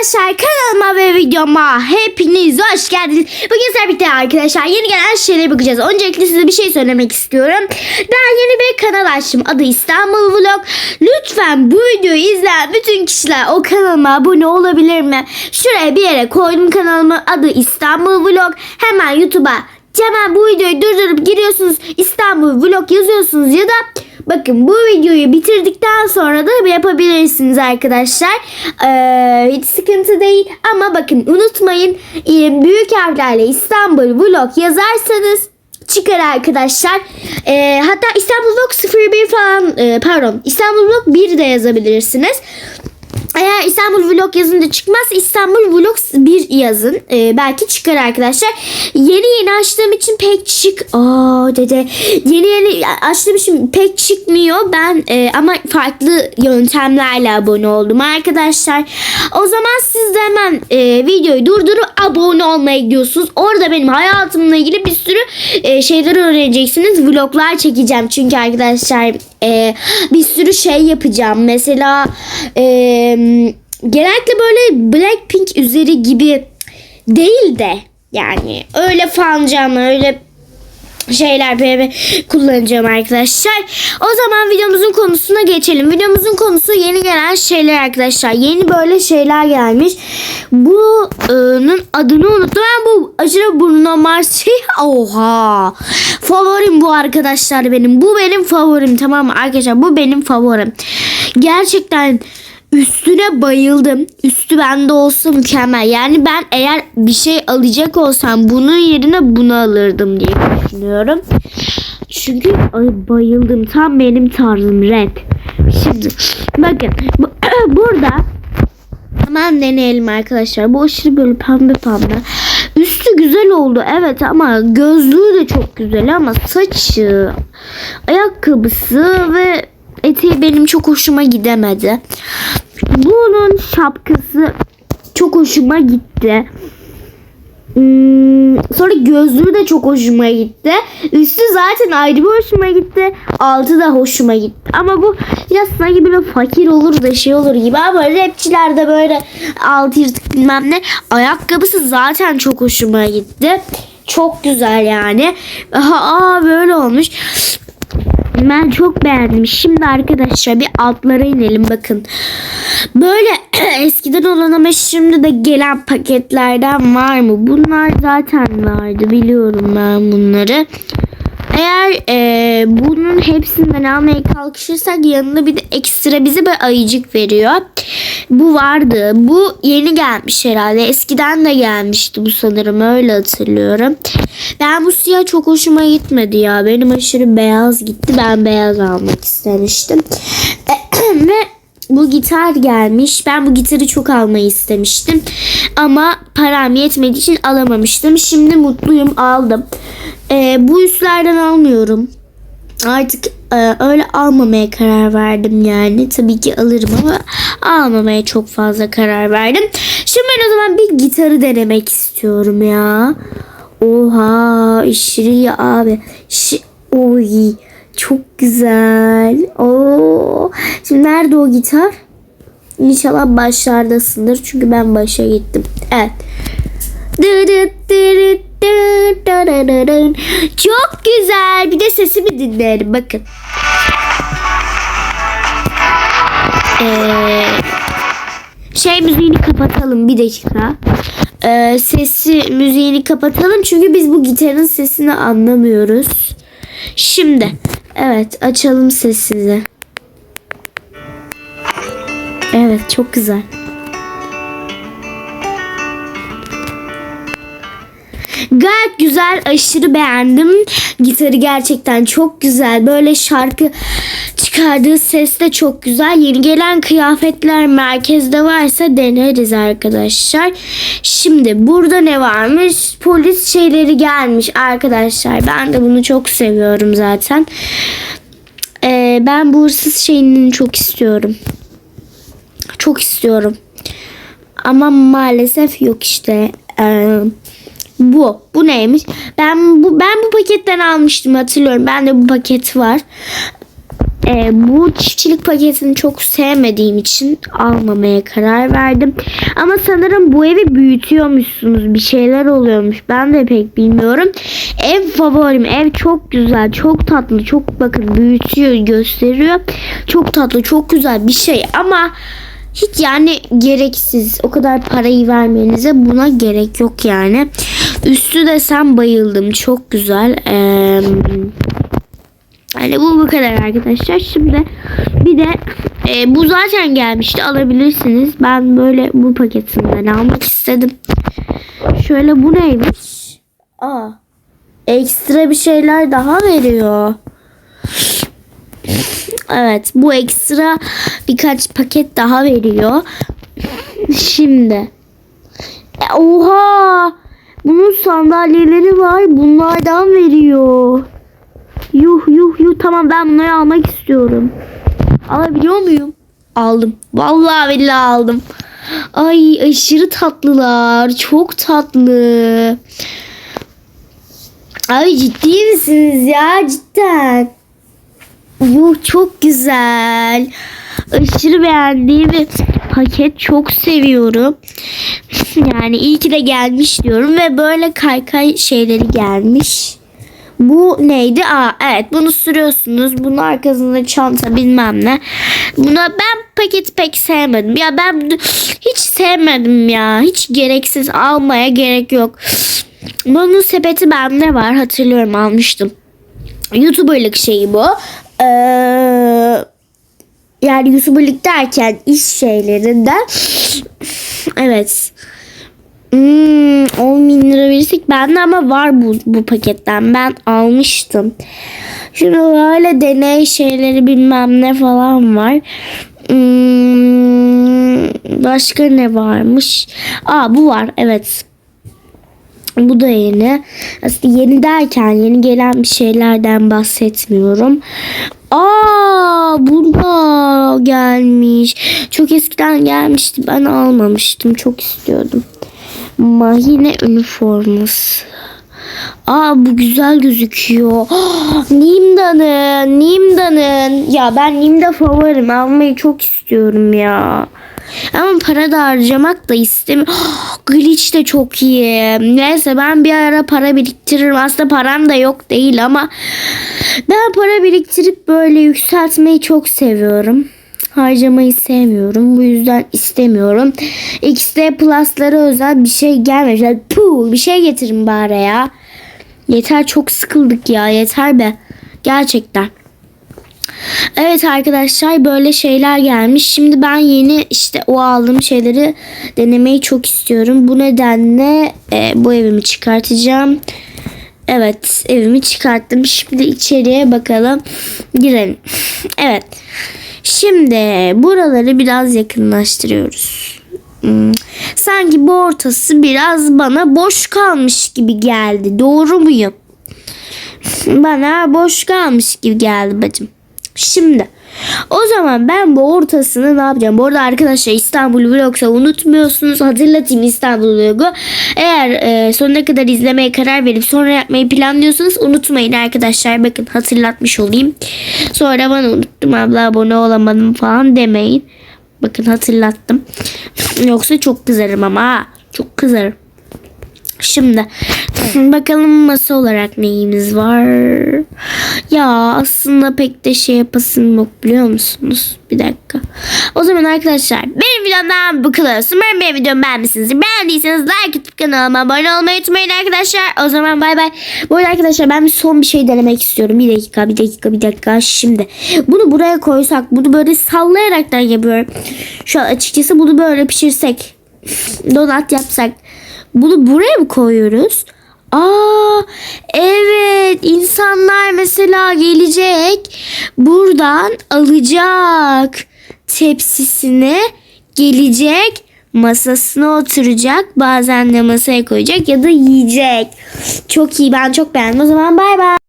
Arkadaşlar kanalıma ve videoma hepiniz hoş geldiniz. Bugün sizlerle birlikte arkadaşlar yeni gelen şeylere bakacağız. Öncelikle size bir şey söylemek istiyorum. Ben yeni bir kanal açtım. Adı İstanbul Vlog. Lütfen bu videoyu izleyen bütün kişiler o kanalıma abone olabilir mi? Şuraya bir yere koydum kanalımı. Adı İstanbul Vlog. Hemen YouTube'a Hemen bu videoyu durdurup giriyorsunuz İstanbul Vlog yazıyorsunuz ya da bakın bu videoyu bitirdikten sonra da yapabilirsiniz arkadaşlar. Ee, hiç sıkıntı değil ama bakın unutmayın e, büyük harflerle İstanbul Vlog yazarsanız çıkar arkadaşlar. Ee, hatta İstanbul Vlog 01 falan e, pardon İstanbul Vlog 1 de yazabilirsiniz. Eğer İstanbul Vlog yazınca çıkmaz İstanbul Vlog 1 yazın. Ee, belki çıkar arkadaşlar. Yeni yeni açtığım için pek çık. Aa dede. Yeni yeni açtığım için pek çıkmıyor. Ben e, ama farklı yöntemlerle abone oldum arkadaşlar. O zaman siz de hemen e, videoyu durdurup abone olmaya gidiyorsunuz. Orada benim hayatımla ilgili bir sürü e, şeyler öğreneceksiniz. Vloglar çekeceğim çünkü arkadaşlar e, bir sürü şey yapacağım. Mesela e, genellikle böyle Blackpink üzeri gibi değil de yani öyle fancan öyle şeyler böyle kullanacağım arkadaşlar. O zaman videomuzun konusuna geçelim. Videomuzun konusu yeni gelen şeyler arkadaşlar. Yeni böyle şeyler gelmiş. Bunun adını unuttum. Ben bu aşırı Bruno Mars şey. Oha. Favorim bu arkadaşlar benim. Bu benim favorim tamam mı arkadaşlar? Bu benim favorim. Gerçekten Üstüne bayıldım. Üstü bende olsa mükemmel. Yani ben eğer bir şey alacak olsam bunun yerine bunu alırdım diye düşünüyorum. Çünkü ay bayıldım. Tam benim tarzım red. Şimdi bakın bu, burada hemen deneyelim arkadaşlar. Bu aşırı böyle pembe pembe. Güzel oldu evet ama gözlüğü de çok güzel ama saçı, ayakkabısı ve eteği benim çok hoşuma gidemedi. Bunun şapkası çok hoşuma gitti. Hmm, sonra gözlüğü de çok hoşuma gitti. Üstü zaten ayrı bir hoşuma gitti. Altı da hoşuma gitti. Ama bu biraz sanki böyle fakir olur da şey olur gibi. Ama rapçilerde böyle altı yırtık bilmem ne. Ayakkabısı zaten çok hoşuma gitti. Çok güzel yani. Aha, aa böyle olmuş. Ben çok beğendim. Şimdi arkadaşlar bir altlara inelim bakın. Böyle eskiden olan ama şimdi de gelen paketlerden var mı? Bunlar zaten vardı. Biliyorum ben bunları. Eğer e, bunun hepsinden almaya kalkışırsak yanında bir de ekstra bize bir ayıcık veriyor. Bu vardı. Bu yeni gelmiş herhalde. Eskiden de gelmişti bu sanırım. Öyle hatırlıyorum. Ben bu siyah çok hoşuma gitmedi ya. Benim aşırı beyaz gitti. Ben beyaz almak istemiştim. Ve bu gitar gelmiş. Ben bu gitarı çok almayı istemiştim. Ama param yetmediği için alamamıştım. Şimdi mutluyum aldım. Ee, bu üstlerden almıyorum. Artık e, öyle almamaya karar verdim yani. Tabii ki alırım ama almamaya çok fazla karar verdim. Şimdi ben o zaman bir gitarı denemek istiyorum ya. Oha ya abi. Ş Oy çok güzel. Oo. Şimdi nerede o gitar? İnşallah başlardasındır. Çünkü ben başa gittim. Evet. Çok güzel. Bir de sesimi dinleyelim. Bakın. Ee, şey müziğini kapatalım bir dakika. Ee, sesi müziğini kapatalım çünkü biz bu gitarın sesini anlamıyoruz. Şimdi evet açalım sesini. Evet çok güzel. Gayet güzel, aşırı beğendim. Gitarı gerçekten çok güzel. Böyle şarkı çıkardığı ses de çok güzel. Yeni gelen kıyafetler merkezde varsa deneriz arkadaşlar. Şimdi burada ne varmış? Polis şeyleri gelmiş arkadaşlar. Ben de bunu çok seviyorum zaten. Ee, ben bu hırsız şeyini çok istiyorum. Çok istiyorum. Ama maalesef yok işte. Ee, bu. Bu neymiş? Ben bu ben bu paketten almıştım hatırlıyorum. Ben de bu paket var. E, bu çiftçilik paketini çok sevmediğim için almamaya karar verdim. Ama sanırım bu evi büyütüyormuşsunuz. Bir şeyler oluyormuş. Ben de pek bilmiyorum. Ev favorim. Ev çok güzel. Çok tatlı. Çok bakın büyütüyor gösteriyor. Çok tatlı. Çok güzel bir şey. Ama hiç yani gereksiz. O kadar parayı vermenize buna gerek yok yani. Üstü de sen bayıldım. Çok güzel. Eee yani bu bu kadar arkadaşlar. Şimdi bir de e, bu zaten gelmişti. Alabilirsiniz. Ben böyle bu paketinden almak istedim. Şöyle bu neymiş? Aa. Ekstra bir şeyler daha veriyor. Evet, bu ekstra birkaç paket daha veriyor. Şimdi. E, oha! Bunun sandalyeleri var. Bunlardan veriyor. Yuh yuh yuh tamam ben bunları almak istiyorum. Alabiliyor muyum? Aldım. Vallahi billahi aldım. Ay aşırı tatlılar. Çok tatlı. Ay ciddi misiniz ya cidden? Yuh çok güzel. Aşırı beğendiğim bir paket çok seviyorum. Yani iyi ki de gelmiş diyorum ve böyle kaykay şeyleri gelmiş. Bu neydi? Aa evet bunu sürüyorsunuz. Bunun arkasında çanta bilmem ne. Buna ben paketi pek sevmedim. Ya ben hiç sevmedim ya. Hiç gereksiz almaya gerek yok. Bunun sepeti bende var. Hatırlıyorum almıştım. YouTuber'lık şeyi bu. Ee, yani YouTuber'lık derken iş şeylerinden. Evet. Hmm, 10 bin lira verirsek bende ama var bu, bu paketten. Ben almıştım. Şimdi böyle deney şeyleri bilmem ne falan var. Hmm, başka ne varmış? Aa bu var evet. Bu da yeni. Aslında yeni derken yeni gelen bir şeylerden bahsetmiyorum. Aa bunda gelmiş. Çok eskiden gelmişti. Ben almamıştım. Çok istiyordum. Mahine üniforması. Aa bu güzel gözüküyor. Nimda'nın, Nimda'nın. Ya ben Nimda favorim. Almayı çok istiyorum ya. Ama para da harcamak da istemiyorum. Glitch de çok iyi. Neyse ben bir ara para biriktiririm. Aslında param da yok değil ama ben para biriktirip böyle yükseltmeyi çok seviyorum. Harcamayı sevmiyorum. Bu yüzden istemiyorum. XD Plus'lara özel bir şey gelmemiş. Yani puh, bir şey getirin bari ya. Yeter çok sıkıldık ya. Yeter be. Gerçekten. Evet arkadaşlar böyle şeyler gelmiş. Şimdi ben yeni işte o aldığım şeyleri denemeyi çok istiyorum. Bu nedenle e, bu evimi çıkartacağım. Evet evimi çıkarttım. Şimdi içeriye bakalım. Girelim. Evet. Şimdi buraları biraz yakınlaştırıyoruz. Hmm, Sanki bu ortası biraz bana boş kalmış gibi geldi. Doğru muyum? Bana boş kalmış gibi geldi bacım. Şimdi o zaman ben bu ortasını ne yapacağım? Bu arada arkadaşlar İstanbul Vlog'sa unutmuyorsunuz. Hatırlatayım İstanbul Vlog'u. Eğer e, sonuna kadar izlemeye karar verip sonra yapmayı planlıyorsanız unutmayın arkadaşlar. Bakın hatırlatmış olayım. Sonra bana unuttum abla abone olamadım falan demeyin. Bakın hatırlattım. Yoksa çok kızarım ama. Çok kızarım. Şimdi bakalım masa olarak neyimiz var? Ya aslında pek de şey yapasım yok biliyor musunuz? Bir dakika. O zaman arkadaşlar benim videomdan bu kadar. Umarım benim videomu beğenmişsinizdir. Beğendiyseniz like atıp kanalıma abone olmayı unutmayın arkadaşlar. O zaman bay bay. Bu arada arkadaşlar ben bir son bir şey denemek istiyorum. Bir dakika bir dakika bir dakika. Şimdi bunu buraya koysak bunu böyle sallayaraktan yapıyorum. Şu an açıkçası bunu böyle pişirsek. Donat yapsak. Bunu buraya mı koyuyoruz? Aa evet insanlar mesela gelecek buradan alacak tepsisini gelecek masasına oturacak bazen de masaya koyacak ya da yiyecek. Çok iyi ben çok beğendim o zaman bay bay.